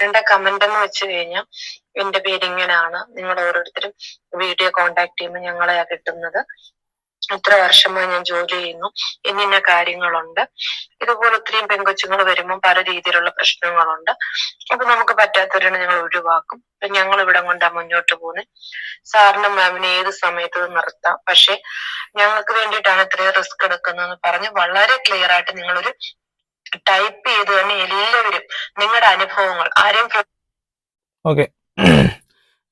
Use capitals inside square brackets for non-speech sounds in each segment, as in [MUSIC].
എന്റെ കമന്റ് എന്ന് വെച്ച് കഴിഞ്ഞാൽ എന്റെ പേര് ഇങ്ങനെയാണ്. നിങ്ങൾ ഓരോരുത്തരും വീഡിയോ കോണ്ടാക്ട് ചെയ്യുമ്പോൾ ഞങ്ങളെ കിട്ടുന്നത്. ഇത്ര വർഷമായി ഞാൻ ജോലി ചെയ്യുന്നു. ഇന്നിന്ന കാര്യങ്ങളുണ്ട്. ഇതുപോലെ ഒത്തിരിയും പെൺകൊച്ചുങ്ങൾ വരുമ്പോൾ പല രീതിയിലുള്ള പ്രശ്നങ്ങളുണ്ട്. അപ്പൊ നമുക്ക് പറ്റാത്തവരാണ് ഞങ്ങൾ ഒഴിവാക്കും. അപ്പൊ ഞങ്ങൾ ഇവിടെ കൊണ്ടാ മുന്നോട്ട് പോകുന്നത് സാറിനും മാമിനെ ഏത് സമയത്ത് നിർത്താം. പക്ഷെ ഞങ്ങൾക്ക് വേണ്ടിയിട്ടാണ് ഇത്രയും റിസ്ക് എടുക്കുന്നതെന്ന് പറഞ്ഞ് വളരെ ക്ലിയർ ആയിട്ട് നിങ്ങളൊരു ടൈപ്പ് ചെയ്ത് തന്നെ എല്ലാവരും നിങ്ങളുടെ അനുഭവങ്ങൾ ആരെയും ഓക്കെ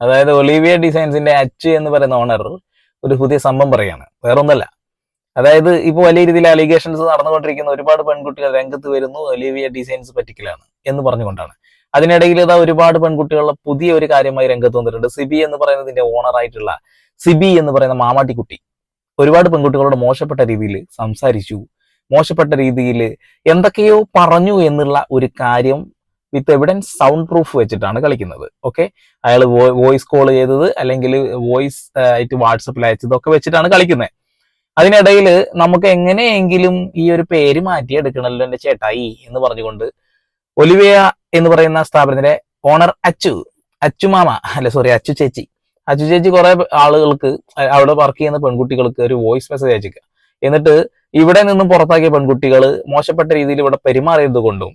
അതായത് ഒലീവിയ ഡിസൈൻസിന്റെ അച്ച് എന്ന് പറയുന്ന ഓണർ ഒരു പുതിയ സംഭവം പറയാണ് വേറൊന്നല്ല അതായത് ഇപ്പൊ വലിയ രീതിയിൽ അലിഗേഷൻസ് നടന്നുകൊണ്ടിരിക്കുന്ന ഒരുപാട് പെൺകുട്ടികൾ രംഗത്ത് വരുന്നു ഒലീവിയ ഡിസൈൻസ് പറ്റിക്കലാണ് എന്ന് പറഞ്ഞുകൊണ്ടാണ്. അതിനിടയിൽ ഇതാ ഒരുപാട് പെൺകുട്ടികളുടെ പുതിയ ഒരു കാര്യമായി രംഗത്ത് വന്നിട്ടുണ്ട്. സിബി എന്ന് പറയുന്നതിന്റെ ഓണർ ആയിട്ടുള്ള സിബി എന്ന് പറയുന്ന മാമാട്ടിക്കുട്ടി. ഒരുപാട് പെൺകുട്ടികളോട് മോശപ്പെട്ട രീതിയിൽ സംസാരിച്ചു. മോശപ്പെട്ട രീതിയിൽ എന്തൊക്കെയോ പറഞ്ഞു എന്നുള്ള ഒരു കാര്യം വിത്ത് എവിഡൻസ് സൗണ്ട് പ്രൂഫ് വെച്ചിട്ടാണ് കളിക്കുന്നത്. ഓക്കെ അയാൾ വോയിസ് കോൾ ചെയ്തത് അല്ലെങ്കിൽ വോയിസ് ആയിട്ട് വാട്സപ്പിൽ അയച്ചതൊക്കെ വെച്ചിട്ടാണ് കളിക്കുന്നത്. അതിനിടയിൽ നമുക്ക് എങ്ങനെയെങ്കിലും ഈ ഒരു പേര് മാറ്റിയെടുക്കണമല്ലോ എന്റെ ചേട്ടായി എന്ന് പറഞ്ഞുകൊണ്ട് ഒലിവിയ എന്ന് പറയുന്ന സ്ഥാപനത്തിന്റെ ഓണർ അച്ചു അച്ചു മാമ അല്ല സോറി അച്ചു ചേച്ചി. അച്ചു ചേച്ചി കുറെ ആളുകൾക്ക് അവിടെ വർക്ക് ചെയ്യുന്ന പെൺകുട്ടികൾക്ക് ഒരു വോയിസ് മെസ്സേജ് അയച്ചിരിക്കുക. എന്നിട്ട് ഇവിടെ നിന്നും പുറത്താക്കിയ പെൺകുട്ടികൾ മോശപ്പെട്ട രീതിയിൽ ഇവിടെ പെരുമാറിയത് കൊണ്ടും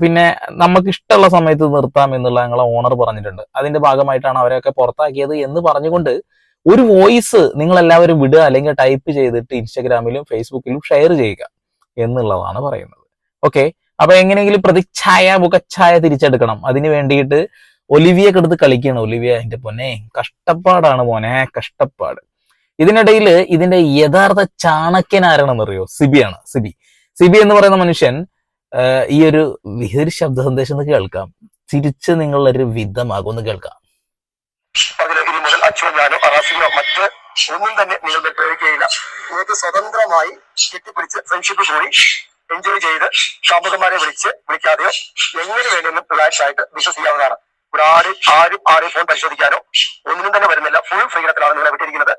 പിന്നെ നമുക്ക് ഇഷ്ടമുള്ള സമയത്ത് നിർത്താം എന്നുള്ള ഞങ്ങളെ ഓണർ പറഞ്ഞിട്ടുണ്ട്. അതിന്റെ ഭാഗമായിട്ടാണ് അവരെയൊക്കെ പുറത്താക്കിയത് എന്ന് പറഞ്ഞുകൊണ്ട് ഒരു വോയിസ് നിങ്ങൾ എല്ലാവരും വിടുക അല്ലെങ്കിൽ ടൈപ്പ് ചെയ്തിട്ട് ഇൻസ്റ്റഗ്രാമിലും ഫേസ്ബുക്കിലും ഷെയർ ചെയ്യുക എന്നുള്ളതാണ് പറയുന്നത്. ഓക്കെ? അപ്പൊ എങ്ങനെയെങ്കിലും പ്രതിച്ഛായ മുഖച്ഛായ തിരിച്ചെടുക്കണം. അതിന് വേണ്ടിയിട്ട് ഒലിവിയൊക്കെ എടുത്ത് കളിക്കണം ഒലിവിയ. എന്റെ പൊന്നെ കഷ്ടപ്പാടാണ് മോനെ കഷ്ടപ്പാട്. ഇതിനിടയിൽ ഇതിന്റെ യഥാർത്ഥ ചാണക്യൻ ആരാണെന്നറിയോ? സിബിയാണ്. സിബി. സിബി എന്ന് പറയുന്ന മനുഷ്യൻ ഈ ഒരു വിഹരി ശബ്ദ സന്ദേശം എന്ന് കേൾക്കാം. തിരിച്ച് നിങ്ങളൊരു വിധമാകും എന്ന് കേൾക്കാം. മുതൽ അച്ഛനോ ഒന്നും തന്നെ നിങ്ങളുടെ പ്രയോഗിക്കുകയില്ല നിങ്ങൾക്ക് സ്വതന്ത്രമായി കെട്ടിപ്പിടിച്ച് ഫ്രണ്ട്ഷിപ്പ് കൂടി എൻജോയ് ചെയ്ത് കാമുകന്മാരെ വിളിച്ച് വിളിക്കാതെയോ എങ്ങനെ വേണമെങ്കിലും റിലാക്സ് ആയിട്ട് ബിസിനസ് ഇവിടെ ആരും ആരും ആരെയും ഫോൺ പരിശോധിക്കാനോ ഒന്നിനും തന്നെ വരുന്നില്ല. ഫുൾ ഫ്രീഡത്തിലാണ് നിങ്ങളെ വിട്ടിരിക്കുന്നത്.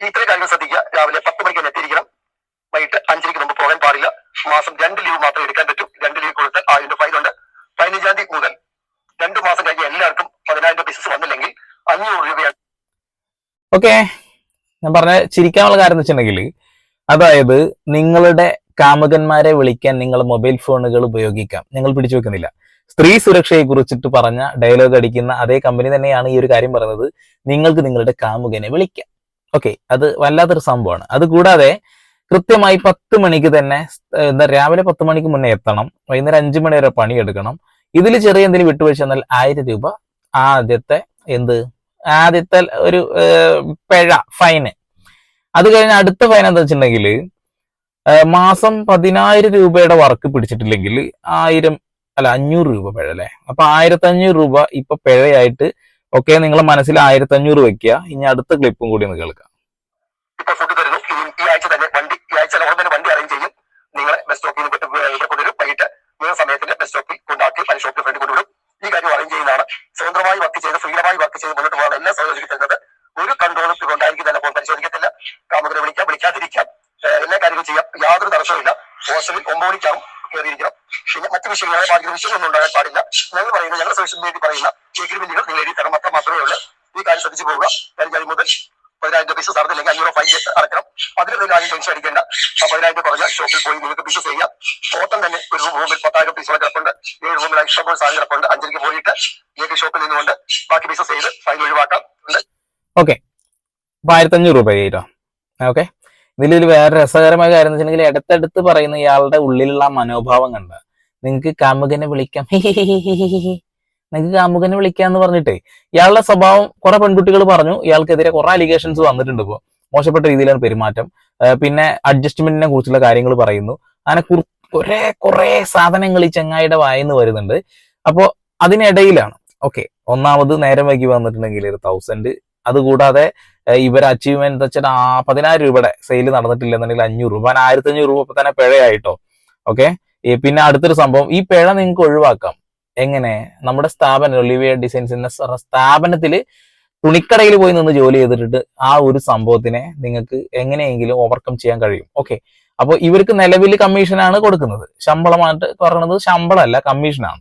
ഇത്രയും കാര്യങ്ങൾ ശ്രദ്ധിക്കുക. രാവിലെ പത്ത് മണിക്ക് തന്നെ എത്തിയിരിക്കണം. വൈകിട്ട് അഞ്ചരയ്ക്ക് മുമ്പ് പോകാൻ പാടില്ല. മാസം രണ്ട് ലീവ് മാത്രമേ എടുക്കാൻ പറ്റൂ. രണ്ട് ലീവ് കൊടുത്താൽ ആയിരം ഫൈൻ ഉണ്ട്. പതിനഞ്ചാം തീയതി മുതൽ രണ്ട് മാസം കഴിഞ്ഞ് എല്ലാവർക്കും പതിനായിരം ബിസിനസ് വന്നില്ലെങ്കിൽ അഞ്ഞൂറ് രൂപയാണ്. ഓക്കെ ഞാൻ പറഞ്ഞ ചിരിക്കാനുള്ള കാര്യം എന്ന് വെച്ചിട്ടുണ്ടെങ്കിൽ അതായത് നിങ്ങളുടെ കാമുകന്മാരെ വിളിക്കാൻ നിങ്ങൾ മൊബൈൽ ഫോണുകൾ ഉപയോഗിക്കാം. നിങ്ങൾ പിടിച്ചു വെക്കുന്നില്ല. സ്ത്രീ സുരക്ഷയെ കുറിച്ചിട്ട് പറഞ്ഞ ഡയലോഗ് അടിക്കുന്ന അതേ കമ്പനി തന്നെയാണ് ഈ ഒരു കാര്യം പറയുന്നത്. നിങ്ങൾക്ക് നിങ്ങളുടെ കാമുകനെ വിളിക്കാം. ഓക്കെ അത് വല്ലാത്തൊരു സംഭവമാണ്. അത് കൂടാതെ കൃത്യമായി പത്ത് മണിക്ക് തന്നെ എന്താ രാവിലെ പത്ത് മണിക്ക് മുന്നേ എത്തണം വൈകുന്നേരം അഞ്ചു മണി വരെ പണിയെടുക്കണം. ഇതിൽ ചെറിയ എന്തെങ്കിലും വിട്ടുവീഴ്ച എന്നാൽ ആയിരം രൂപ ആദ്യത്തെ എന്ത്? ആദ്യത്തെ ഒരു പിഴ ഫൈന്. അത് കഴിഞ്ഞ് അടുത്ത ഫൈൻ എന്താ വെച്ചിട്ടുണ്ടെങ്കിൽ മാസം പതിനായിരം രൂപയുടെ വർക്ക് പിടിച്ചിട്ടില്ലെങ്കിൽ ആയിരം അല്ല അഞ്ഞൂറ് രൂപ പിഴ അല്ലേ? അപ്പൊ ആയിരത്തി അഞ്ഞൂറ് രൂപ ഇപ്പൊ പിഴയായിട്ട് ഒക്കെ നിങ്ങളെ മനസ്സിൽ ആയിരത്തി അഞ്ഞൂറ് വെക്കുക. ഇനി അടുത്ത ക്ലിപ്പും കൂടി ഒന്ന് കേൾക്കാം. ഇപ്പൊ ഫുഡ് തരുന്നു. ഈ ആഴ്ച തന്നെ വണ്ടി ഈ ആഴ്ച ഉടൻ തന്നെ വണ്ടി അറേഞ്ച് ചെയ്യും. നിങ്ങളെ ബസ് സ്റ്റോപ്പിൽ ഇവിടെ കൊണ്ടുവരും. വൈകിട്ട് മൂന്ന് സമയത്തിന് ബസ് സ്റ്റോപ്പിൽ കൊണ്ടാക്കി പല ഷോപ്പിൽ ഫ്രണ്ട് കൊണ്ടുവിടും ഈ കാര്യം അറേഞ്ച് ചെയ്യുന്നതാണ്. സ്വതന്ത്രമായി വർക്ക് ചെയ്ത് ഫ്രീഡമായി വർക്ക് ചെയ്ത് മുന്നോട്ട് പോകാൻ എല്ലാ സഹകരിക്കുന്നത് ഒരു കൺട്രോളും കൊണ്ടായിരിക്കും ഫോൺ പരിശോധിക്കത്തില്ല. കാമുകരെ വിളിക്കാം വിളിക്കാതിരിക്കാം. എല്ലാ കാര്യങ്ങളും ചെയ്യാം. യാതൊരു തടസ്സമില്ല ഹോസ്റ്റലിൽ ഒമ്പത് മണിക്കാവും കയറിയിരിക്കണം. പിന്നെ മറ്റു വിഷയങ്ങളെ ബാധിക്കുന്ന വിഷയമൊന്നും ഉണ്ടാകാൻ പാടില്ല. ഞങ്ങൾ പറയുന്ന ഞങ്ങളുടെ സോഷ്യൽ മീഡിയ പറയുന്ന എഗ്രിമെന്റുകൾ നിങ്ങൾ എഴുതി തരണം മാത്രമേ ഉള്ളൂ. ഈ കാര്യം ശ്രദ്ധിച്ചു പോവുക. കാര്യം മുതൽ പതിനായിരം രൂപ ബിസിനസ് നടന്നില്ലെങ്കിൽ ഫൈൻ അടക്കണം അതിലൊരു കാര്യം ടെൻഷൻ അടിക്കേണ്ട. പതിനായിരം കുറഞ്ഞ ഷോപ്പിൽ പോയി നിങ്ങൾക്ക് ചെയ്യാം. ടോട്ടൽ തന്നെ ഒരു റൂമിൽ പത്തായിരം പീസ് കിടപ്പുണ്ട്. ഏഴ് റൂമിൽ ഇഷ്ടംപോലെ സാധനം കിടപ്പുണ്ട്. അഞ്ചരയ്ക്ക് പോയിട്ട് നിങ്ങൾക്ക് ഷോപ്പിൽ നിന്നുകൊണ്ട് ബാക്കി ബിസിനസ് ചെയ്ത് ഫൈൻ ഒഴിവാക്കാം. ഓക്കെ അപ്പൊ ആയിരത്തി അഞ്ഞൂറ് രൂപ കേട്ടോ ഓക്കെ ഇതിൽ വേറെ രസകരമായ കാര്യം എന്ന് വെച്ചിട്ടുണ്ടെങ്കിൽ അടുത്തടുത്ത് പറയുന്ന ഇയാളുടെ ഉള്ളിലുള്ള മനോഭാവം കണ്ട. നിങ്ങൾക്ക് കാമുകനെ വിളിക്കാം. നിങ്ങൾക്ക് കാമുകനെ വിളിക്കാന്ന് പറഞ്ഞിട്ടേ ഇയാളുടെ സ്വഭാവം കുറെ പെൺകുട്ടികൾ പറഞ്ഞു. ഇയാൾക്കെതിരെ കുറെ അലിഗേഷൻസ് വന്നിട്ടുണ്ട് ഇപ്പോൾ മോശപ്പെട്ട രീതിയിലാണ് പെരുമാറ്റം. പിന്നെ അഡ്ജസ്റ്റ്മെന്റിനെ കുറിച്ചുള്ള കാര്യങ്ങൾ പറയുന്നു. അങ്ങനെ കുറു- കുറെ സാധനങ്ങൾ ഈ ചെങ്ങായിയുടെ വായന്ന് വരുന്നുണ്ട്. അപ്പോ അതിനിടയിലാണ് ഓക്കെ ഒന്നാമത് നേരം വൈകി വന്നിട്ടുണ്ടെങ്കിൽ ഒരു തൗസൻഡ് അതുകൂടാതെ ഇവരെ അച്ചീവ്മെന്റ് വെച്ചാൽ ആ പതിനായിരം രൂപയുടെ സെയിൽ നടന്നിട്ടില്ലെന്നുണ്ടെങ്കിൽ അഞ്ഞൂറ് രൂപ. ആയിരത്തി അഞ്ഞൂറ് രൂപ തന്നെ പിഴയായിട്ടോ? ഓക്കെ പിന്നെ അടുത്തൊരു സംഭവം ഈ പിഴ നിങ്ങൾക്ക് ഒഴിവാക്കാം എങ്ങനെ? നമ്മുടെ സ്ഥാപനം ഒലിവിയ ഡിസൈൻസ് എന്ന സ്ഥാപനത്തിൽ തുണിക്കടയിൽ പോയി നിന്ന് ജോലി ചെയ്തിട്ട് ആ ഒരു സംഭവത്തിനെ നിങ്ങൾക്ക് എങ്ങനെയെങ്കിലും ഓവർകം ചെയ്യാൻ കഴിയും. ഓക്കെ അപ്പോൾ ഇവർക്ക് നിലവിൽ കമ്മീഷനാണ് കൊടുക്കുന്നത്. ശമ്പളമായിട്ട് പറയുന്നത് ശമ്പളമല്ല കമ്മീഷനാണ്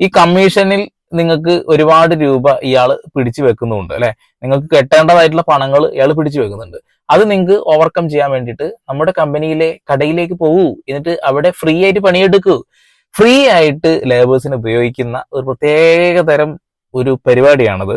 ഈ കമ്മീഷനിൽ നിങ്ങൾക്ക് ഒരുപാട് രൂപ ഇയാൾ പിടിച്ചു വെക്കുന്നുണ്ട് അല്ലെ? നിങ്ങൾക്ക് കെട്ടേണ്ടതായിട്ടുള്ള പണങ്ങൾ ഇയാൾ പിടിച്ചു വെക്കുന്നുണ്ട്. അത് നിങ്ങൾക്ക് ഓവർകം ചെയ്യാൻ വേണ്ടിയിട്ട് നമ്മുടെ കമ്പനിയിലെ കടയിലേക്ക് പോകൂ. എന്നിട്ട് അവിടെ ഫ്രീ ആയിട്ട് പണിയെടുക്കൂ. ഫ്രീ ആയിട്ട് ലേബേഴ്സിന് ഉപയോഗിക്കുന്ന ഒരു പ്രത്യേക തരം ഒരു പരിപാടിയാണത്.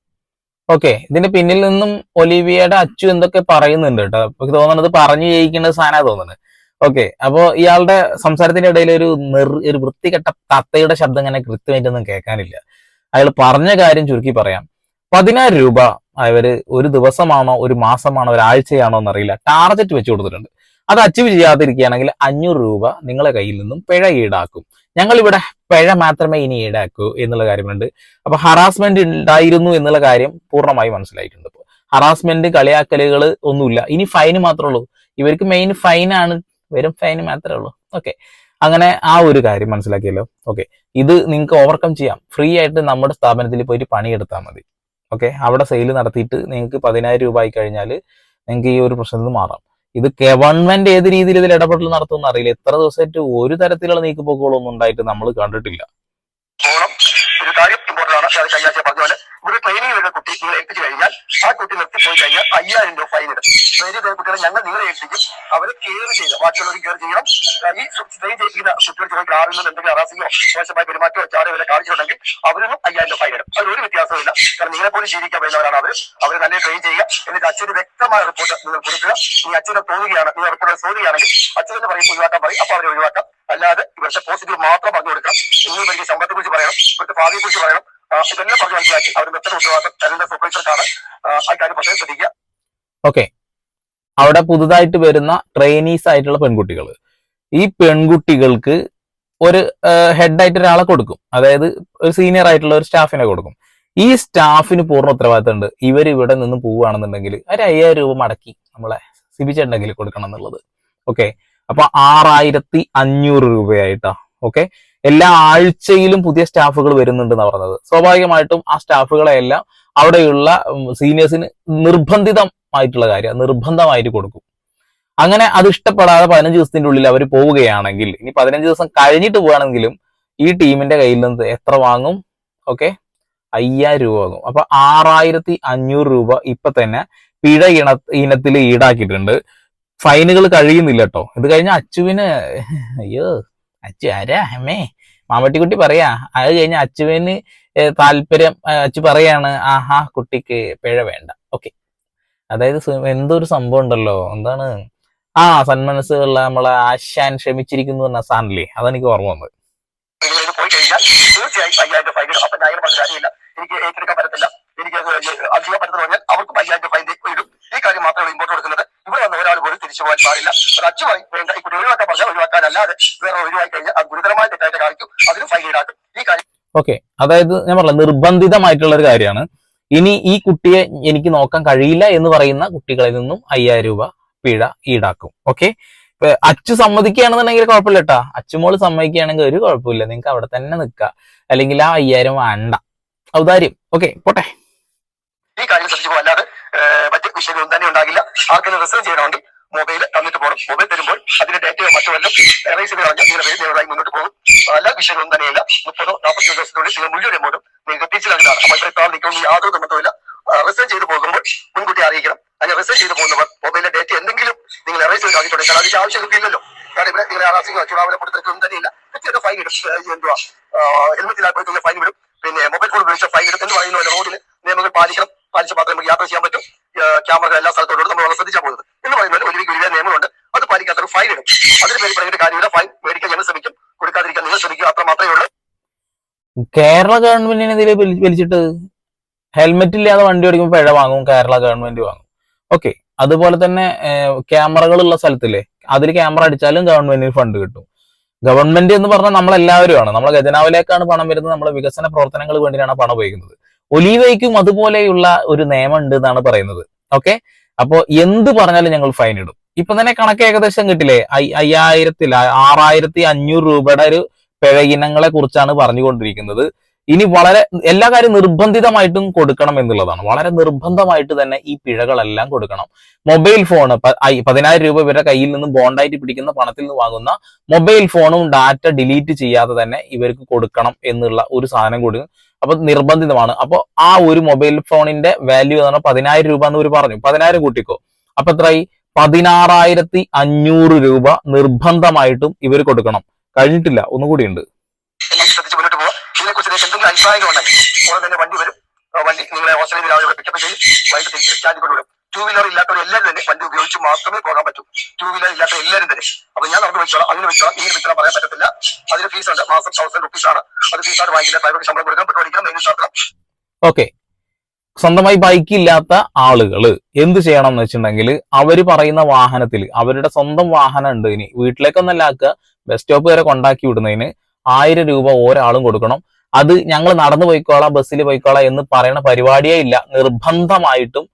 ഓക്കെ ഇതിന്റെ പിന്നിൽ നിന്നും ഒലിവിയയുടെ അച്ചു എന്തൊക്കെ പറയുന്നുണ്ട് കേട്ടോ എനിക്ക് തോന്നുന്നത് പറഞ്ഞു ജയിക്കേണ്ട സാധനം തോന്നുന്നത്. ഓക്കെ അപ്പോ ഇയാളുടെ സംസാരത്തിന്റെ ഇടയിൽ ഒരു നിർ ഒരു വൃത്തികെട്ട തത്തയുടെ ശബ്ദം ഇങ്ങനെ കൃത്യമായിട്ടൊന്നും കേൾക്കാനില്ല. അയാൾ പറഞ്ഞ കാര്യം ചുരുക്കി പറയാം. പതിനായിരം രൂപ അവർ ഒരു ദിവസമാണോ ഒരു മാസമാണോ ഒരാഴ്ചയാണോ എന്നറിയില്ല. ടാർഗറ്റ് വെച്ച് കൊടുത്തിട്ടുണ്ട്. അത് അച്ചീവ് ചെയ്യാതിരിക്കുകയാണെങ്കിൽ അഞ്ഞൂറ് രൂപ നിങ്ങളെ കയ്യിൽ നിന്നും പിഴ ഈടാക്കും. ഞങ്ങൾ ഇവിടെ പിഴ മാത്രമേ ഇനി ഈടാക്കൂ എന്നുള്ള കാര്യമുണ്ട്. അപ്പൊ ഹറാസ്മെന്റ് ഉണ്ടായിരുന്നു എന്നുള്ള കാര്യം പൂർണമായി മനസ്സിലായിട്ടുണ്ട് ഇപ്പോൾ ഹറാസ്മെന്റ് കളിയാക്കലുകൾ ഒന്നുമില്ല. ഇനി ഫൈന് മാത്രമേ ഉള്ളൂ. ഇവർക്ക് മെയിൻ ഫൈനാണ് വെറും ഫൈന് മാത്രമേ ഉള്ളൂ. ഓക്കെ അങ്ങനെ ആ ഒരു കാര്യം മനസ്സിലാക്കിയല്ലോ. ഓക്കെ ഇത് നിങ്ങൾക്ക് ഓവർകം ചെയ്യാം. ഫ്രീ ആയിട്ട് നമ്മുടെ സ്ഥാപനത്തിൽ പോയിട്ട് പണിയെടുത്താൽ മതി. ഓക്കെ അവിടെ സെയിൽ നടത്തിയിട്ട് നിങ്ങൾക്ക് പതിനായിരം രൂപ ആയി കഴിഞ്ഞാൽ നിങ്ങൾക്ക് ഈ ഒരു പ്രശ്നത്തിൽ നിന്ന് മാറാം. ഇത് ഗവൺമെന്റ് ഏത് രീതിയിൽ ഇതിൽ ഇടപെടൽ നടത്തുമെന്ന് അറിയില്ല. എത്ര ദിവസമായിട്ട് ഒരു തരത്തിലുള്ള നീക്കുപോക്കുകളൊന്നും ഉണ്ടായിട്ട് നമ്മൾ കണ്ടിട്ടില്ല. ഒരു കാര്യം ഇമ്പോർട്ടന്റ് ആണ്. അത് പറഞ്ഞ പോലെ ഇവിടെ ട്രെയിനിങ് വരുന്ന കുട്ടി നിങ്ങൾ ഏൽപ്പിച്ചു കഴിഞ്ഞാൽ ആ കുട്ടി നിർത്തിപ്പോയി കഴിഞ്ഞാൽ അയ്യായിരം രൂപ ഫൈൻ ഇടും. ട്രെയിനിൽ പോയ കുട്ടികളെ ഞങ്ങൾ നിങ്ങളെ ഏൽപ്പിക്കും. അവരെ കെയർ ചെയ്യുക ബാക്കിയുള്ളവർ കെയർ ചെയ്യണം. ഈ ട്രെയിൻ ചെയ്യിക്കുന്ന കുട്ടികൾ ചോദിക്കുന്ന ആറിൽ നിന്ന് എന്തെങ്കിലും അറാസിയോ മോശമായ പെരുമാറ്റമോ ചാടോ വരെ കാണിച്ചിട്ടുണ്ടെങ്കിൽ അവരൊന്നും അയ്യായിരം രൂപ ഫൈൻ ഇടും. അതിൽ ഒരു വ്യത്യാസമില്ല കാരണം നിങ്ങളെ പോലും ജീവിക്കാൻ വരുന്നവരാണ് അവർ അവർ നല്ല ട്രെയിൻ ചെയ്യുക. എന്നിട്ട് അച്ഛന് വ്യക്തമായ റിപ്പോർട്ട് നിങ്ങൾ കൊടുക്കുക. ഈ അച്ഛനെ തോന്നുകയാണ് നിങ്ങൾ റിപ്പോർട്ട് തോന്നുകയാണെങ്കിൽ അച്ഛനെ പറയും ഒഴിവാക്കാൻ പറയും. അപ്പൊ അവരെ ഒഴിവാക്കാം. അല്ലാതെ ഇവരുടെ പോസിറ്റീവ് മാത്രം പറഞ്ഞു കൊടുക്കണം. നിങ്ങൾ വലിയ ശമ്പളത്തെ കുറിച്ച് പറയണം. ഇവിടുത്തെ ഭാവിയെ കുറിച്ച് പറയണം. ഓക്കെ. അവിടെ പുതുതായിട്ട് വരുന്ന ട്രെയിനീസ് ആയിട്ടുള്ള പെൺകുട്ടികൾ. ഈ പെൺകുട്ടികൾക്ക് ഒരു ഹെഡായിട്ട് ഒരാളെ കൊടുക്കും. അതായത് ഒരു സീനിയർ ആയിട്ടുള്ള ഒരു സ്റ്റാഫിനെ കൊടുക്കും. ഈ സ്റ്റാഫിന് പൂർണ ഉത്തരവാദിത്തം ഉണ്ട് ഇവർ ഇവിടെ നിന്ന് പോവുകയാണെന്നുണ്ടെങ്കിൽ ഒരു അയ്യായിരം രൂപ മടക്കി നമ്മളെ സിബിച്ചേണ്ടെങ്കിൽ കൊടുക്കണം എന്നുള്ളത്. ഓക്കെ. അപ്പൊ ആറായിരത്തി അഞ്ഞൂറ് രൂപയായിട്ടാ. ഓക്കെ. എല്ലാ ആഴ്ചയിലും പുതിയ സ്റ്റാഫുകൾ വരുന്നുണ്ടെന്ന് പറഞ്ഞത്. സ്വാഭാവികമായിട്ടും ആ സ്റ്റാഫുകളെല്ലാം അവിടെയുള്ള സീനിയേഴ്സിന് നിർബന്ധിതമായിട്ടുള്ള കാര്യം നിർബന്ധമായിട്ട് കൊടുക്കും. അങ്ങനെ അത് ഇഷ്ടപ്പെടാതെ പതിനഞ്ച് ദിവസത്തിന്റെ ഉള്ളിൽ അവർ പോവുകയാണെങ്കിൽ ഇനി പതിനഞ്ച് ദിവസം കഴിഞ്ഞിട്ട് പോവുകയാണെങ്കിലും ഈ ടീമിന്റെ കയ്യിൽ നിന്ന് എത്ര വാങ്ങും? ഓക്കെ അയ്യായിരം രൂപ വാങ്ങും. അപ്പൊ ആറായിരത്തി അഞ്ഞൂറ് രൂപ ഇപ്പൊ തന്നെ പിഴ ഇണ ഇനത്തിൽ ഈടാക്കിയിട്ടുണ്ട്. ഫൈനുകൾ കഴിയുന്നില്ല കേട്ടോ ഇത് കഴിഞ്ഞ അച്ചുവിന് അയ്യോ അച്ചു ആരാ? അമ്മേ മാമട്ടിക്കുട്ടി പറയാ. അത് കഴിഞ്ഞ അച്ചുവിന് താല്പര്യം അച്ചു പറയാണ് ആഹാ കുട്ടിക്ക് പിഴ വേണ്ട. ഓക്കെ. അതായത് എന്തൊരു സംഭവം ഉണ്ടല്ലോ? എന്താണ്? ആ സന്മനസ്സുള്ള നമ്മളെ ആശാൻ ക്ഷമിച്ചിരിക്കുന്നു എന്ന സാധനല്ലേ? അതെനിക്ക് ഓർമ്മ വന്നത്. എനിക്ക് ഏറ്റെടുക്കാൻ പറ്റത്തില്ല. എനിക്ക് പറ്റുന്ന പറഞ്ഞാൽ അവർക്കും ഫൈൻ ഇടും. ഈ കാര്യം മാത്രമേ ഇമ്പോർട്ട് കൊടുക്കുന്നത്. ഇവിടെ വന്ന ഒരാൾ പോലും തിരിച്ചു പോകാൻ പാടില്ല. അച്ഛമായി വേണ്ട ഈ കുട്ടി ഒഴിവാക്കാൻ പറഞ്ഞാൽ ഒഴിവാക്കാനല്ലാതെ വേറെ ഒഴിവാക്കി കഴിഞ്ഞാൽ അത് ഗുരുതരമായ തെറ്റായിട്ട് കാണിക്കും. അതിന് ഫൈൻ ഈടാക്കും ഈ കാര്യം ഓക്കെ. അതായത് ഞാൻ പറഞ്ഞ നിർബന്ധിതമായിട്ടുള്ള ഒരു കാര്യമാണ്. ഇനി ഈ കുട്ടിയെ എനിക്ക് നോക്കാൻ കഴിയില്ല എന്ന് പറയുന്ന കുട്ടികളിൽ നിന്നും അയ്യായിരം രൂപ പിഴ ഈടാക്കും. ഓക്കെ? അച്ചു സമ്മതിക്കുകയാണെന്നുണ്ടെങ്കിൽ കുഴപ്പമില്ല കേട്ടാ. അച്ചുമോൾ സമ്മതിക്കുകയാണെങ്കിൽ ഒരു കുഴപ്പമില്ല. നിങ്ങൾക്ക് അവിടെ തന്നെ നിൽക്കുക. അല്ലെങ്കിൽ ആ അയ്യായിരം വേണ്ട. ഔദാര്യം. ഓക്കെ പോട്ടെ. ഈ കാര്യം ശ്രദ്ധിച്ചു അല്ലാതെ മറ്റ് വിഷയങ്ങളും തന്നെ ഉണ്ടാകില്ല. ആർക്കെങ്കിലും റിസർച്ച് ചെയ്യണമെങ്കിൽ മൊബൈൽ തന്നിട്ട് പോകണം. മൊബൈൽ തരുമ്പോൾ അതിന്റെ ഡേറ്റയോ മറ്റോ എല്ലാം എറേസ് ചെയ്ത് മുന്നോട്ട് പോകും. പല വിഷയങ്ങളും തന്നെയില്ല. മുപ്പതോ നാൽപ്പത്തി ദിവസത്തിനുള്ളിൽ നിങ്ങൾ മുഴുവൻ എമൗണ്ടും നിങ്ങൾക്ക് തിരിച്ചു നൽകുന്നതാണ് അപ്പോൾ ഇത്രയും നാൾ നിൽക്കുന്ന യാതൊരു ബന്ധവുമില്ല. റിസർച്ച് ചെയ്ത് പോകുമ്പോൾ മുൻകൂട്ടി അറിയിക്കണം. അങ്ങനെ റിസർച്ച് ചെയ്ത് പോകുന്നവർ മൊബൈലിലെ ഡേറ്റ എന്തെങ്കിലും നിങ്ങൾ എറേസ് ചെയ്ത് കളഞ്ഞിട്ടുണ്ടെങ്കിൽ അതിന്റെ ആവശ്യമില്ലല്ലോ കാരണം ഇവിടെ നിങ്ങളെ ആറാസിങ്ങോ ചൂടാവലെ കൊടുത്തിട്ടൊന്നും തന്നെയില്ല. ഫൈൻ ഇടും. എന്തുവാ? എന്തുവാ ഹെൽമെറ്റിലാക്കുള്ള ഫൈൻ വിടും പിന്നെ മൊബൈൽ ഫോൺ ഉപയോഗിച്ച ഫൈൻ ഇടും എന്ന് പറയുന്ന പോലെ റോഡിൽ നിയമങ്ങൾ പാലിക്കണം പാലിച്ച് മാത്രമേ നമുക്ക് യാത്ര ചെയ്യാൻ പറ്റും ക്യാമറ എല്ലാ സ്ഥലത്തോടും നമ്മൾ വളരെ ശ്രദ്ധിച്ചാൽ പോകുന്നത് എന്ന് പറയുന്ന പോലെ ഒരു വലിയ നിയമമുണ്ട് അത് പാലിക്കാത്തൊരു ഫൈൻ ഇടും അതിന് പേര് പറഞ്ഞിട്ട് കാര്യമില്ല ഫൈൻ മേടിക്കാൻ ഞങ്ങൾ ശ്രമിക്കും കൊടുക്കാതിരിക്കാൻ നിങ്ങൾ ശ്രമിക്കുക അത്ര മാത്രമേ ഉള്ളൂ കേരള ഗവൺമെന്റിന് ഇതിൽ വലിച്ചിട്ട് ഹെൽമെറ്റ് ഇല്ലാതെ വണ്ടി ഓടിക്കുമ്പോൾ പിഴ വാങ്ങും കേരള ഗവൺമെന്റ് വാങ്ങും. ഓക്കെ അതുപോലെ തന്നെ ക്യാമറകളുള്ള സ്ഥലത്തില്ലേ? അതിൽ ക്യാമറ അടിച്ചാലും ഗവൺമെന്റിന് ഫണ്ട് കിട്ടും. ഗവൺമെന്റ് എന്ന് പറഞ്ഞാൽ നമ്മൾ നമ്മളെല്ലാവരുമാണ്. നമ്മളെ ഖജനാവിലേക്കാണ് പണം വരുന്നത് നമ്മളെ വികസന പ്രവർത്തനങ്ങൾ വേണ്ടിയാണ് പണം ഉപയോഗിക്കുന്നത്. ഒലീവയ്ക്കും അതുപോലെയുള്ള ഒരു നിയമം ഉണ്ട് എന്നാണ് പറയുന്നത്. ഓക്കെ അപ്പോൾ എന്ത് പറഞ്ഞാലും ഞങ്ങൾ ഫൈൻ ഇടും. ഇപ്പൊ തന്നെ കണക്ക് ഏകദേശം കിട്ടില്ലേ? അയ്യ- അയ്യായിരത്തിൽ ആറായിരത്തി അഞ്ഞൂറ് രൂപയുടെ ഒരു പിഴ ഇനങ്ങളെ കുറിച്ചാണ് പറഞ്ഞുകൊണ്ടിരിക്കുന്നത്. ഇനി വളരെ എല്ലാ കാര്യം നിർബന്ധിതമായിട്ടും കൊടുക്കണം എന്നുള്ളതാണ്. വളരെ നിർബന്ധമായിട്ട് തന്നെ ഈ പിഴകളെല്ലാം കൊടുക്കണം. മൊബൈൽ ഫോൺ പതിനായിരം രൂപ ഇവരുടെ കയ്യിൽ നിന്ന് ബോണ്ടായിട്ട് പിടിക്കുന്ന പണത്തിൽ നിന്ന് വാങ്ങുന്ന മൊബൈൽ ഫോണും ഡാറ്റ ഡിലീറ്റ് ചെയ്യാതെ തന്നെ ഇവർക്ക് കൊടുക്കണം എന്നുള്ള ഒരു സാധനം കൂടി അപ്പൊ നിർബന്ധിതമാണ്. അപ്പൊ ആ ഒരു മൊബൈൽ ഫോണിന്റെ വാല്യൂ എന്ന് പറഞ്ഞാൽ പതിനായിരം രൂപ എന്ന് ഇവർ പറഞ്ഞു. പതിനായിരം കൂട്ടിക്കോ. അപ്പൊ എത്രയായി? പതിനാറായിരത്തി അഞ്ഞൂറ് രൂപ നിർബന്ധമായിട്ടും ഇവർ കൊടുക്കണം. കഴിഞ്ഞിട്ടില്ല ഒന്നുകൂടി ഉണ്ട്. എല്ലാം ശ്രദ്ധിച്ച് മുന്നോട്ട് പോകാം ഇതിനെക്കുറിച്ച് നിങ്ങൾക്ക് എന്തെങ്കിലും അഭിപ്രായങ്ങൾ ഉണ്ടെങ്കിൽ ഉടൻ തന്നെ വണ്ടി വരും. വണ്ടി നിങ്ങളെ രാവിലെ പിക്കപ്പ് ചെയ്യും. വൈകിട്ട് തിരിച്ച് സ്റ്റാൻഡിൽ കൊണ്ടുവിടും ടൂ വീലർ ഇല്ലാത്തവർ എല്ലാവരും തന്നെ വണ്ടി ഉപയോഗിച്ച് മാത്രമേ പോകാൻ പറ്റൂ. ടൂ വീലർ ഇല്ലാത്ത എല്ലാവരും തന്നെ. അപ്പൊ ഞാൻ നമുക്ക് വെച്ചോളാം അങ്ങനെ വെച്ചോളാം ഇങ്ങനെ വെച്ചാൽ പറയാൻ പറ്റത്തില്ല. അതിന് ഫീസ് ഉണ്ട്. മാസം തൗസൻഡ് റുപ്പീസ് ആണ്. അത് ഫീസാണ് വാങ്ങിക്കുന്നത് പ്രൈവറ്റ് ശമ്പളം കൊടുക്കണം. പെട്രോൾ അടിക്കണം. മെയിൻ നടത്തണം ഓക്കെ സ്വന്തമായി ബൈക്ക് ഇല്ലാത്ത ആളുകൾ എന്ത് ചെയ്യണം എന്ന് വെച്ചിട്ടുണ്ടെങ്കിൽ അവർ പറയുന്ന വാഹനത്തിൽ അവരുടെ സ്വന്തം വാഹനം ഉണ്ട് ഇനി. വീട്ടിലേക്കൊന്നല്ല ആക്കുക. ബസ് സ്റ്റോപ്പ് വരെ കൊണ്ടാക്കി വിടുന്നതിന് ആയിരം രൂപ ഒരാളും കൊടുക്കണം. അത് ഞങ്ങൾ നടന്നു പോയിക്കോളാം ബസ്സിൽ പോയിക്കോളാം എന്ന് പറയുന്ന പരിപാടിയേ ഇല്ല. നിർബന്ധമായിട്ടും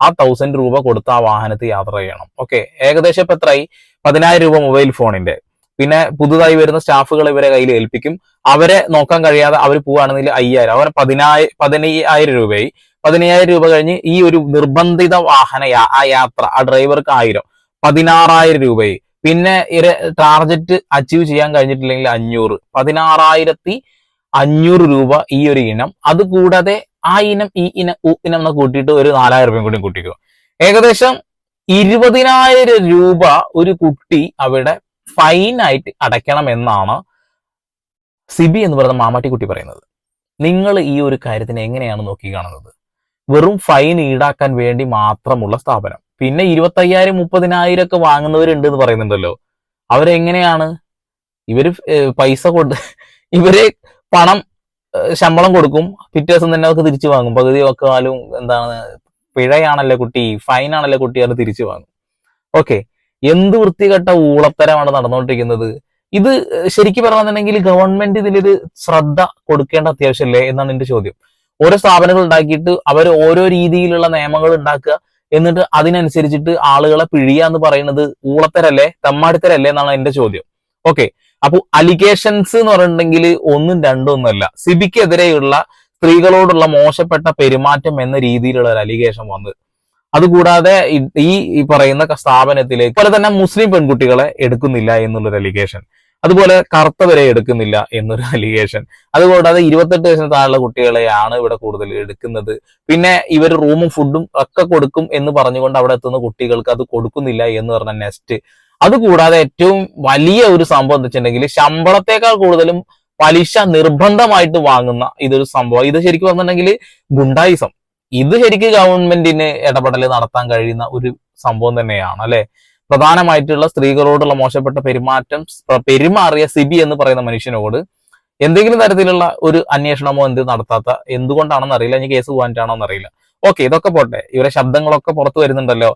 ആ തൗസൻഡ് രൂപ കൊടുത്ത് ആ വാഹനത്തിൽ യാത്ര ചെയ്യണം. ഓക്കെ ഏകദേശം ഇപ്പൊ എത്രയായി പതിനായിരം രൂപ മൊബൈൽ ഫോണിന്റെ പിന്നെ പുതുതായി വരുന്ന സ്റ്റാഫുകൾ ഇവരെ കയ്യിൽ ഏൽപ്പിക്കും. അവരെ നോക്കാൻ കഴിയാതെ അവർ പോവുകയാണെങ്കിൽ അയ്യായിരം. അവരെ പതിനായി പതിനയ്യായിരം രൂപയായി. പതിനയ്യായിരം രൂപ കഴിഞ്ഞ് ഈ ഒരു നിർബന്ധിത വാഹന ആ യാത്ര ആ ഡ്രൈവർക്ക് ആയിരം. പതിനാറായിരം രൂപയായി. പിന്നെ ഇര ടാർജറ്റ് അച്ചീവ് ചെയ്യാൻ കഴിഞ്ഞിട്ടില്ലെങ്കിൽ അഞ്ഞൂറ്. പതിനാറായിരത്തി അഞ്ഞൂറ് രൂപ ഈ ഒരു ഇനം. അത് കൂടാതെ ആ ഇനം ഈ ഇനം ഉ ഇനം എന്ന് കൂട്ടിയിട്ട് ഒരു നാലായിരം രൂപയും കൂടി കൂട്ടിക്കോ. ഏകദേശം ഇരുപതിനായിരം രൂപ ഒരു കുട്ടി അവിടെ ഫൈനായിട്ട് അടയ്ക്കണം എന്നാണ് സിബി എന്ന് പറയുന്ന മാമാട്ടിക്കുട്ടി പറയുന്നത്. നിങ്ങൾ ഈ ഒരു കാര്യത്തിനെ എങ്ങനെയാണ് നോക്കി കാണുന്നത്? വെറും ഫൈൻ ഈടാക്കാൻ വേണ്ടി മാത്രമുള്ള സ്ഥാപനം. പിന്നെ ഇരുപത്തയ്യായിരം മുപ്പതിനായിരം ഒക്കെ വാങ്ങുന്നവരുണ്ട് എന്ന് പറയുന്നുണ്ടല്ലോ. അവരെങ്ങനെയാണ്? ഇവർ പൈസ കൊണ്ട് [LAUGHS] ഇവർ പണം ശമ്പളം കൊടുക്കും. പിറ്റേ ദിവസം തന്നെ അവർക്ക് തിരിച്ചു വാങ്ങും. പകുതി വെക്കാലും എന്താണ് പിഴയാണല്ലേ കുട്ടി ഫൈൻ ആണല്ലേ കുട്ടി അവർ തിരിച്ചു വാങ്ങും. ഓക്കെ. എന്ത് വൃത്തികെട്ട ഊളത്തരമാണ് നടന്നുകൊണ്ടിരിക്കുന്നത്. ഇത് ശരിക്കും പറഞ്ഞിട്ടുണ്ടെങ്കിൽ ഗവൺമെന്റ് ഇതിലൊരു ശ്രദ്ധ കൊടുക്കേണ്ട അത്യാവശ്യമല്ലേ എന്നാണ് എന്റെ ചോദ്യം. ഓരോ സ്ഥാപനങ്ങൾ ഉണ്ടാക്കിയിട്ട് അവർ ഓരോ രീതിയിലുള്ള നിയമങ്ങൾ ഉണ്ടാക്കുക. എന്നിട്ട് അതിനനുസരിച്ചിട്ട് ആളുകളെ പിഴിയ എന്ന് പറയുന്നത് ഊളത്തരല്ലേ തമ്മാടിത്തരല്ലേ എന്നാണ് എന്റെ ചോദ്യം. ഓക്കെ അപ്പൊ അലിഗേഷൻസ് എന്ന് പറഞ്ഞിട്ടുണ്ടെങ്കിൽ ഒന്നും രണ്ടും ഒന്നുമല്ല സിബിക്കെതിരെയുള്ള സ്ത്രീകളോടുള്ള മോശപ്പെട്ട പെരുമാറ്റം എന്ന രീതിയിലുള്ള ഒരു അലിഗേഷൻ വന്നത്. അതുകൂടാതെ ഈ പറയുന്ന സ്ഥാപനത്തിലേക്ക് അതുപോലെ തന്നെ മുസ്ലിം പെൺകുട്ടികളെ എടുക്കുന്നില്ല എന്നുള്ളൊരു അലിഗേഷൻ അതുപോലെ കറുത്തവരെ എടുക്കുന്നില്ല എന്നൊരു അലിഗേഷൻ അതുകൂടാതെ ഇരുപത്തെട്ട് വയസ്സിന് താഴെയുള്ള കുട്ടികളെയാണ് ഇവിടെ കൂടുതൽ എടുക്കുന്നത്. പിന്നെ ഇവർ റൂമും ഫുഡും ഒക്കെ കൊടുക്കും എന്ന് പറഞ്ഞുകൊണ്ട് അവിടെ എത്തുന്ന കുട്ടികൾക്ക് അത് കൊടുക്കുന്നില്ല എന്ന് പറഞ്ഞ നെസ്റ്റ് അതുകൂടാതെ ഏറ്റവും വലിയ ഒരു സംഭവം എന്ന് വെച്ചിട്ടുണ്ടെങ്കിൽ ശമ്പളത്തെക്കാൾ കൂടുതലും പലിശ നിർബന്ധമായിട്ട് വാങ്ങുന്ന ഇതൊരു സംഭവം. ഇത് ശരിക്കും പറഞ്ഞിട്ടുണ്ടെങ്കിൽ ഗുണ്ടായിസം. ഇത് ശരിക്കും ഗവൺമെന്റിന് ഇടപെടൽ നടത്താൻ കഴിയുന്ന ഒരു സംഭവം തന്നെയാണ് അല്ലെ? പ്രധാനമായിട്ടുള്ള സ്ത്രീകളോടുള്ള മോശപ്പെട്ട പെരുമാറ്റം പെരുമാറിയ സിബി എന്ന് പറയുന്ന മനുഷ്യനോട് എന്തെങ്കിലും തരത്തിലുള്ള ഒരു അന്വേഷണമോ എന്ത് നടത്താത്ത എന്തുകൊണ്ടാണെന്ന് അറിയില്ല ഇനി കേസ് പോകാനിട്ടാണോ എന്നറിയില്ല ഓക്കെ ഇതൊക്കെ പോട്ടെ. ഇവരെ ശബ്ദങ്ങളൊക്കെ പുറത്തു വരുന്നുണ്ടല്ലോ.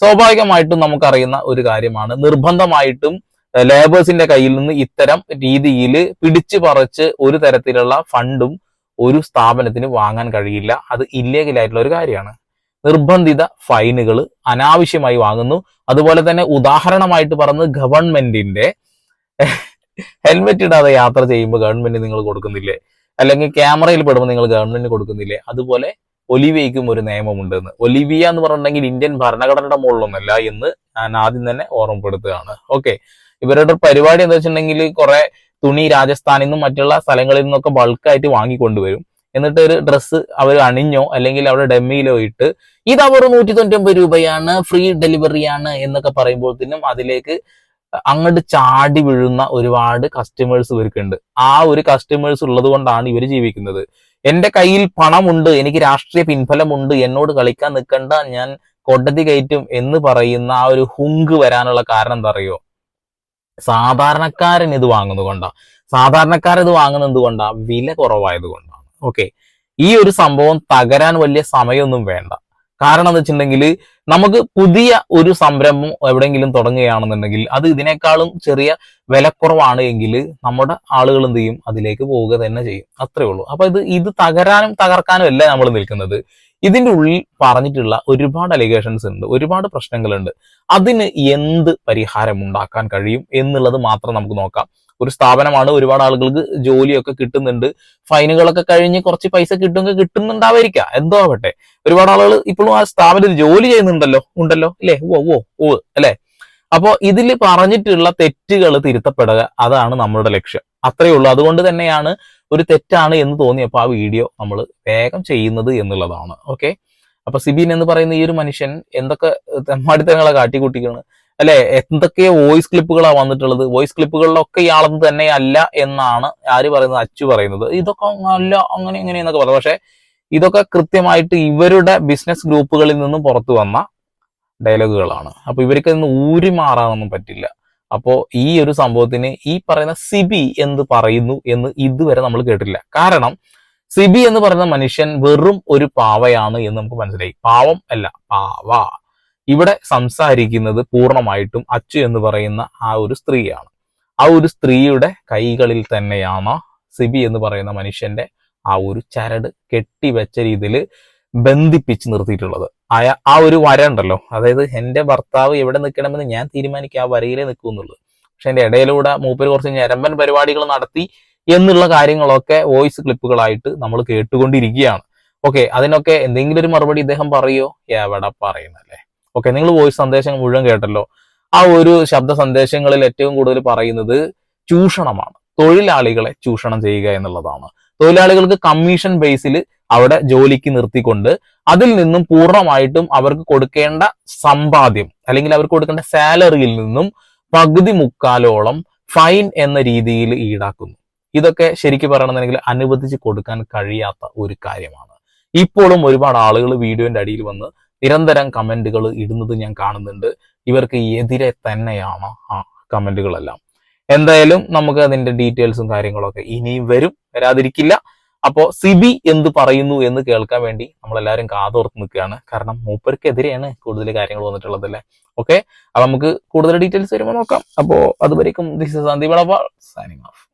സ്വാഭാവികമായിട്ടും നമുക്കറിയുന്ന ഒരു കാര്യമാണ്. നിർബന്ധമായിട്ടും ലേബേഴ്സിന്റെ കയ്യിൽ നിന്ന് ഇത്തരം രീതിയിൽ പിടിച്ചു പറിച്ച് ഒരു തരത്തിലുള്ള ഫണ്ടും ഒരു സ്ഥാപനത്തിന് വാങ്ങാൻ കഴിയില്ല. അത് ഇല്ലേഗലായിട്ടുള്ള ഒരു കാര്യമാണ്. നിർബന്ധിത ഫൈനുകൾ അനാവശ്യമായി വാങ്ങുന്നു. അതുപോലെ തന്നെ ഉദാഹരണമായിട്ട് പറഞ്ഞ് ഗവൺമെന്റിന്റെ ഹെൽമെറ്റ് ഇടാതെ യാത്ര ചെയ്യുമ്പോൾ ഗവൺമെന്റ് നിങ്ങൾ കൊടുക്കുന്നില്ലേ? അല്ലെങ്കിൽ ക്യാമറയിൽ പെടുമ്പോൾ നിങ്ങൾ ഗവൺമെന്റിന് കൊടുക്കുന്നില്ലേ? അതുപോലെ ഒലിവിയയ്ക്കും ഒരു നിയമമുണ്ടെന്ന്. ഒലിവിയ എന്ന് പറഞ്ഞിട്ടുണ്ടെങ്കിൽ ഇന്ത്യൻ ഭരണഘടനയുടെ മുകളിലൊന്നല്ല എന്ന് ഞാൻ ആദ്യം തന്നെ ഓർമ്മപ്പെടുത്തുകയാണ്. ഓക്കെ. ഇവരുടെ പരിപാടി എന്താ വെച്ചിട്ടുണ്ടെങ്കിൽ കുറെ തുണി രാജസ്ഥാനിൽ നിന്നും മറ്റുള്ള സ്ഥലങ്ങളിൽ നിന്നൊക്കെ ബൾക്കായിട്ട് വാങ്ങിക്കൊണ്ടുവരും. എന്നിട്ട് ഒരു ഡ്രസ്സ് അവർ അണിഞ്ഞോ അല്ലെങ്കിൽ അവിടെ ഡെമ്മിയിലോ ഇട്ട് ഇത് അവർ നൂറ്റി തൊണ്ണൂറ്റൊമ്പത് രൂപയാണ് ഫ്രീ ഡെലിവറിയാണ് എന്നൊക്കെ പറയുമ്പോഴത്തേനും അതിലേക്ക് അങ്ങോട്ട് ചാടി വീഴുന്ന ഒരുപാട് കസ്റ്റമേഴ്സ് ഇവർക്കുണ്ട്. ആ ഒരു കസ്റ്റമേഴ്സ് ഉള്ളത് കൊണ്ടാണ് ഇവർ ജീവിക്കുന്നത്. എന്റെ കയ്യിൽ പണമുണ്ട് എനിക്ക് രാഷ്ട്രീയ പിൻഫലമുണ്ട് എന്നോട് കളിക്കാൻ നിൽക്കണ്ട ഞാൻ കൊടതി കയറ്റും എന്ന് പറയുന്ന ആ ഒരു ഹുങ്ക് വരാനുള്ള കാരണം എന്താ അറിയോ? സാധാരണക്കാരൻ ഇത് വാങ്ങുന്നത് കൊണ്ടാ. സാധാരണക്കാരൻ ഇത് വാങ്ങുന്നത് എന്തുകൊണ്ടാ വില കുറവായത് കൊണ്ടാണ് ഓക്കെ ഈ ഒരു സംഭവം തകരാൻ വലിയ സമയമൊന്നും വേണ്ട. കാരണം എന്ന് വെച്ചിട്ടുണ്ടെങ്കിൽ നമുക്ക് പുതിയ ഒരു സംരംഭം എവിടെയെങ്കിലും തുടങ്ങുകയാണെന്നുണ്ടെങ്കിൽ അത് ഇതിനേക്കാളും ചെറിയ വിലക്കുറവാണ് എങ്കിൽ നമ്മുടെ ആളുകൾ എന്ത് ചെയ്യും? അതിലേക്ക് പോവുക തന്നെ ചെയ്യും. അത്രേ ഉള്ളൂ. അപ്പൊ ഇത് ഇത് തകരാനും തകർക്കാനും അല്ല നമ്മൾ നിൽക്കുന്നത്. ഇതിന്റെ ഉള്ളിൽ പറഞ്ഞിട്ടുള്ള ഒരുപാട് അലിഗേഷൻസ് ഉണ്ട്. ഒരുപാട് പ്രശ്നങ്ങളുണ്ട്. അതിന് എന്ത് പരിഹാരം ഉണ്ടാക്കാൻ കഴിയും എന്നുള്ളത് മാത്രം നമുക്ക് നോക്കാം. ഒരു സ്ഥാപനമാണ് ഒരുപാട് ആളുകൾക്ക് ജോലിയൊക്കെ കിട്ടുന്നുണ്ട്. ഫൈനുകളൊക്കെ കഴിഞ്ഞ് കുറച്ച് പൈസ കിട്ടുമെങ്കിൽ കിട്ടുന്നുണ്ടാവായിരിക്കാം എന്തോ ആവട്ടെ. ഒരുപാട് ആളുകൾ ഇപ്പോഴും ആ സ്ഥാപനത്തിൽ ജോലി ചെയ്യുന്നുണ്ടല്ലോ? ഉണ്ടല്ലോ? അല്ലേ? ഓ ഓ ഓ അല്ലേ? അപ്പോ ഇതിൽ പറഞ്ഞിട്ടുള്ള തെറ്റുകൾ തിരുത്തപ്പെടുക അതാണ് നമ്മളുടെ ലക്ഷ്യം. അത്രയേ ഉള്ളൂ. അതുകൊണ്ട് തന്നെയാണ് ഒരു തെറ്റാണ് എന്ന് തോന്നിയപ്പോൾ ആ വീഡിയോ നമ്മൾ വേഗം ചെയ്യുന്നത് എന്നുള്ളതാണ്. ഓക്കെ? അപ്പൊ സിബിൻ എന്ന് പറയുന്ന ഈ ഒരു മനുഷ്യൻ എന്തൊക്കെ തെമ്മാടിത്തങ്ങളെ കാട്ടിക്കൂട്ടിക്കാണ്? അല്ലെ? എന്തൊക്കെ വോയിസ് ക്ലിപ്പുകളാണ് വന്നിട്ടുള്ളത്. വോയിസ് ക്ലിപ്പുകളിലൊക്കെ തന്നെ അല്ല എന്നാണ് ആര് പറയുന്നത്? അച്ചു പറയുന്നത്. ഇതൊക്കെ അല്ല അങ്ങനെ ഇങ്ങനെ എന്നൊക്കെ പറഞ്ഞു പക്ഷെ ഇതൊക്കെ കൃത്യമായിട്ട് ഇവരുടെ ബിസിനസ് ഗ്രൂപ്പുകളിൽ നിന്നും പുറത്തു വന്ന ഡയലോഗുകളാണ് അപ്പൊ ഇവർക്ക് ഇന്ന് ഊരി മാറാനൊന്നും പറ്റില്ല. അപ്പോ ഈ ഒരു സംഭവത്തിന് ഈ പറയുന്ന സിബി എന്ന് പറയുന്നു എന്ന് ഇതുവരെ നമ്മൾ കേട്ടില്ല കാരണം സിബി എന്ന് പറയുന്ന മനുഷ്യൻ വെറും ഒരു പാവയാണ് എന്ന് നമുക്ക് മനസ്സിലായി. പാവം അല്ല പാവ. ഇവിടെ സംസാരിക്കുന്നത് പൂർണമായിട്ടും അച്ചു എന്ന് പറയുന്ന ആ ഒരു സ്ത്രീയാണ്. ആ ഒരു സ്ത്രീയുടെ കൈകളിൽ തന്നെയാണ് സിബി എന്ന് പറയുന്ന മനുഷ്യന്റെ ആ ഒരു ചരട് കെട്ടിവെച്ച രീതിയിൽ ബന്ധിപ്പിച്ച് നിർത്തിയിട്ടുള്ളത്. ആയ ആ ഒരു വര ഉണ്ടല്ലോ. അതായത് എന്റെ ഭർത്താവ് എവിടെ നിൽക്കണമെന്ന് ഞാൻ തീരുമാനിക്കുക ആ വരയിലേ നിൽക്കൂ എന്നുള്ളത് പക്ഷെ എന്റെ ഇടയിലൂടെ മൂപ്പർ കുറച്ച് ഞരമ്പൻ പരിപാടികൾ നടത്തി എന്നുള്ള കാര്യങ്ങളൊക്കെ വോയിസ് ക്ലിപ്പുകളായിട്ട് നമ്മൾ കേട്ടുകൊണ്ടിരിക്കുകയാണ്. ഓക്കെ അതിനൊക്കെ എന്തെങ്കിലും ഒരു മറുപടി ഇദ്ദേഹം പറയോ? എവിടെ പറയുന്നല്ലേ? ഓക്കെ നിങ്ങൾ വോയിസ് സന്ദേശങ്ങൾ മുഴുവൻ കേട്ടല്ലോ. ആ ഒരു ശബ്ദ സന്ദേശങ്ങളിൽ ഏറ്റവും കൂടുതൽ പറയുന്നത് ചൂഷണമാണ്. തൊഴിലാളികളെ ചൂഷണം ചെയ്യുക എന്നുള്ളതാണ്. തൊഴിലാളികൾക്ക് കമ്മീഷൻ ബേസിൽ അവിടെ ജോലിക്ക് നിർത്തിക്കൊണ്ട് അതിൽ നിന്നും പൂർണമായിട്ടും അവർക്ക് കൊടുക്കേണ്ട സമ്പാദ്യം അല്ലെങ്കിൽ അവർക്ക് കൊടുക്കേണ്ട സാലറിയിൽ നിന്നും പകുതി മുക്കാലോളം ഫൈൻ എന്ന രീതിയിൽ ഈടാക്കുന്നു. ഇതൊക്കെ ശരിക്കും പറയണമെന്നുണ്ടെങ്കിൽ അനുവദിച്ച് കൊടുക്കാൻ കഴിയാത്ത ഒരു കാര്യമാണ്. ഇപ്പോഴും ഒരുപാട് ആളുകൾ വീഡിയോന്റെ അടിയിൽ വന്ന് നിരന്തരം കമന്റുകൾ ഇടുന്നത് ഞാൻ കാണുന്നുണ്ട്. ഇവർക്ക് എതിരെ തന്നെയാണ് ആ കമന്റുകളെല്ലാം. എന്തായാലും നമുക്ക് അതിന്റെ ഡീറ്റെയിൽസും കാര്യങ്ങളൊക്കെ ഇനിയും വരും വരാതിരിക്കില്ല. അപ്പോ സിബി എന്ത് പറയുന്നു എന്ന് കേൾക്കാൻ വേണ്ടി നമ്മളെല്ലാവരും കാതോർത്ത് നിൽക്കുകയാണ്. കാരണം മൂപ്പർക്കെതിരെയാണ് കൂടുതൽ കാര്യങ്ങൾ വന്നിട്ടുള്ളത് അല്ലേ? ഓക്കെ അപ്പൊ നമുക്ക് കൂടുതൽ ഡീറ്റെയിൽസ് വരുമ്പോൾ നോക്കാം. അപ്പോ അതുവരേക്കും ദിസ് സന്ദീപ് സൈനിങ് ഓഫ്